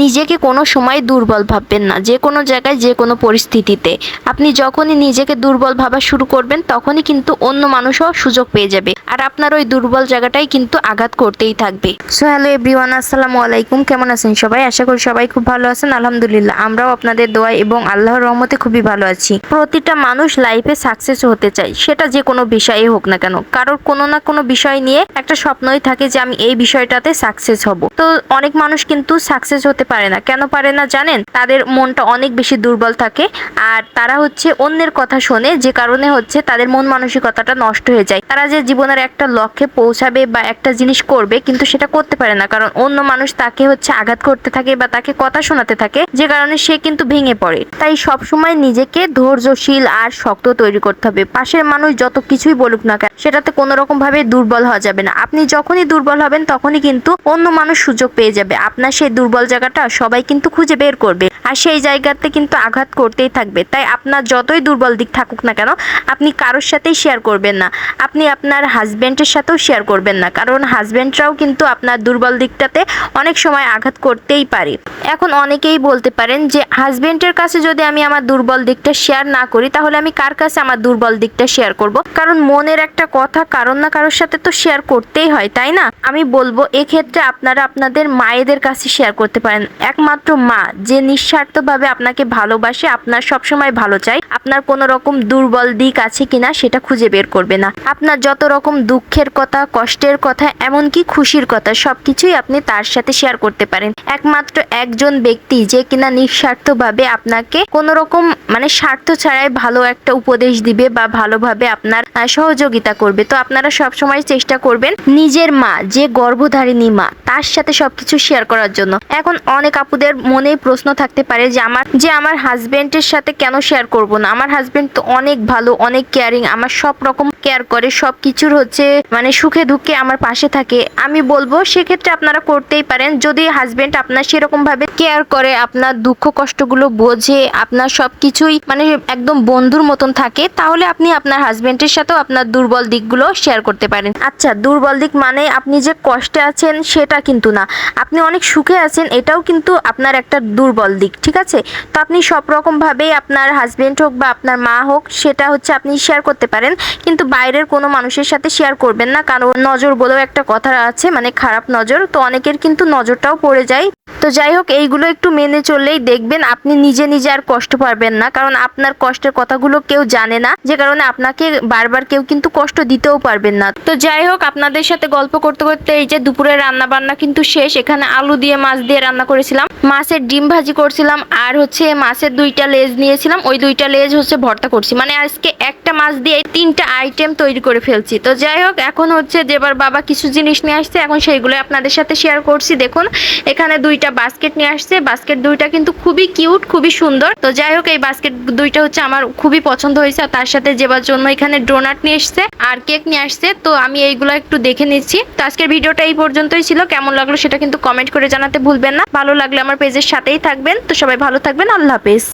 নিজেকে কোনো সময় দুর্বল ভাববেন না, যে কোনো জায়গায়, যে কোনো পরিস্থিতিতে। আপনি যখনই নিজেকে দুর্বল ভাবা শুরু করবেন, তখনই কিন্তু অন্য মানুষও সুযোগ পেয়ে যাবে। আর আপনার ওই দুর্বল জায়গাটাই কিন্তু আঘাত করতেই থাকবে। সো হ্যালো এভরিওয়ান আসসালামু আলাইকুম। কেমন আছেন সবাই? আশা করি সবাই খুব ভালো আছেন। আলহামদুলিল্লাহ, আমরাও আপনাদের দোয়া এবং আল্লাহর রহমতে খুবই ভালো আছি। প্রতিটা মানুষ লাইফে সাকসেস হতে চায়, সেটা যে কোনো বিষয়ে হোক না কেন। কারোর কোনো না কোনো বিষয় নিয়ে একটা স্বপ্নই থাকে যে আমি এই বিষয়টাতে সাকসেস হব। তো অনেক মানুষ কিন্তু সাকসেস হতে পারে না। কেন পারে না জানেন? তাদের মনটা অনেক বেশি দুর্বল থাকে আর তারা হচ্ছে অন্যের কথা শোনে, যে কারণে হচ্ছে তাদের মন মানসিকতাটা নষ্ট হয়ে যায়। তারা যে জীবনের একটা লক্ষ্যে পৌঁছাবে বা একটা জিনিস করবে, কিন্তু সেটা করতে পারে না। কারণ অন্য মানুষ তাকে হচ্ছে আঘাত করতে থাকে বা তাকে কথা শোনাতে থাকে, যে কারণে সে কিন্তু ভেঙে পড়ে। তাই সবসময় নিজেকে ধৈর্যশীল আর শক্ত তৈরি করতে হবে। পাশের মানুষ যত কিছুই বলুক না কেন, সেটাতে কোনো রকম ভাবে দুর্বল হওয়া যাবে না। আপনি যখনই দুর্বল হবেন, তখনই কিন্তু অন্য মানুষ সুযোগ পেয়ে যাবে। আপনার সেই দুর্বল জায়গাটা সবাই কিন্তু খুঁজে বের করবে। আর সেই জায়গাতে কিন্তু আঘাত করতেই থাকবে। তাই আপনার যতই দুর্বল দিক থাকুক না কেন, আপনি কারোর সাথেই শেয়ার করবেন না। আপনি আপনার হাজবেন্ডের সাথেও শেয়ার করবেন না। কারণ হাজবেন্ডরাও কিন্তু আপনার দুর্বল দিকটাতে অনেক সময় আঘাত করতেই পারে। এখন অনেকেই বলতে পারেন যে হাজবেন্ডের কাছে যদি আমি আমার দুর্বল দিকটা শেয়ার না করি, তাহলে আমি কার কাছে আমার দুর্বল দিকটা শেয়ার করব? কারণ মনের একটা কথা, কারণ না কারোর সাথে তো শেয়ার করতেই হয়, তাই না? আমি বলব, এক্ষেত্রে আপনারা আপনাদের মায়েদের কাছে শেয়ার করতে পারেন। একমাত্র মা, যে নিঃস্বার্থভাবে আপনাকে ভালোবাসে, আপনার সবসময় ভালো চাই আপনার কোনো রকম দুর্বল দিক আছে কিনা সেটা খুঁজে বের করবে না। আপনার যত রকম দুঃখের কথা, কষ্টের কথা, এমনকি খুশির কথা, সবকিছুই আপনি তার সাথে শেয়ার করতে পারেন। একমাত্র একজন ব্যক্তি যে কিনা নিঃস্বার্থভাবে আপনাকে কোনো রকম মানে স্বার্থ ছাড়াই ভালো একটা উপদেশ দিবে বা ভালোভাবে আপনার সহযোগিতা করবে। তো আপনারা সবসময় চেষ্টা করবেন নিজের মা, যে গর্ভধারিণী মা, তার সাথে সবকিছু শেয়ার করার জন্য। এখন অনেক আপুদের মনেই প্রশ্ন থাকতে পারে যে আমার যে আমার হাজবেন্ডের সাথে কেন শেয়ার করব না? আমার হাজবেন্ড তো অনেক ভালো, অনেক কেয়ারিং আমার সব রকম কেয়ার করে, সব কিছুর হচ্ছে মানে সুখে দুঃখে আমার পাশে থাকে। আমি বলব সেক্ষেত্রে আপনারা করতেই পারেন। যদি হাজবেন্ড আপনার সেরকম ভাবে কেয়ার করে, আপনার দুঃখ কষ্টগুলো বোঝে, আপনার সব কিছুই মানে একদম বন্ধুর মতন থাকে, তাহলে আপনি আপনার হাজবেন্ডের সাথেও আপনার দুর্বল দিকগুলো শেয়ার করতে পারেন। আচ্ছা দুর্বল দিক মানে আপনি যে কষ্টে আছেন সেটা কিন্তু না। আপনি অনেক সুখে আছেন, এটাও কিন্তু আপনার একটা দুর্বল দিক। ঠিক আছে? তো আপনি সব রকম ভাবেই আপনার হাজবেন্ড হোক বা আপনার মা হোক, সেটা হচ্ছে আপনি শেয়ার করতে পারেন। কিন্তু বাইরের কোনো মানুষের সাথে শেয়ার করবেন না। কারণ নজর বলেও একটা কথা আছে মানে খারাপ নজর। তো অনেকের কিন্তু নজরটাও পড়ে যায়। তো যাই হোক, এইগুলো একটু মেনে চললেই দেখবেন আপনি নিজে নিজে আর কষ্ট পারবেন না। কারণ আপনার কষ্টের কথাগুলো কেউ জানে না, যে কারণে আপনাকে বারবার কেউ কিন্তু কষ্ট দিতেও পারবেন না। তো যাই হোক, আপনাদের সাথে গল্প করতে করতে এই যে দুপুরে রান্না বান্না কিন্তু শেষ। এখানে আলু দিয়ে মাছ দিয়ে রান্না করেছিলাম। মাছের ডিম ভাজি করছিলাম, আর হচ্ছে মাছের দুইটা লেজ নিয়েছিলাম। ওই দুইটা লেজ হচ্ছে ভর্তা করছি। মানে আজকে একটা মাছ দিয়ে তিনটা আইটেম তৈরি করে ফেলছি। তো যাই হোক, এখন হচ্ছে যেবার বাবা কিছু জিনিস নিয়ে আসছে, এখন সেইগুলো আপনাদের সাথে শেয়ার করছি। দেখুন, এখানে দুইটা বাস্কেট নিয়ে আসছে। বাস্কেট দুইটা কিন্তু খুবই কিউট খুবই সুন্দর। তো যাই হোক, এই বাস্কেট দুইটা হচ্ছে আমার খুবই পছন্দ হয়েছে। আর তার সাথে যেবার জন্য এখানে ডোনাট নিয়ে এসছে আর কেক নিয়ে আসছে। তো আমি এইগুলো একটু দেখে নিচ্ছি। তো আজকের ভিডিওটা এই পর্যন্তই ছিল। কেমন লাগল সেটা কিন্তু কমেন্ট করে জানাতে ভুলবেন না। ভালো লাগলে আমার পেজের সাথেই থাকবেন। তো সবাই ভালো থাকবেন। আল্লাহ হাফেজ।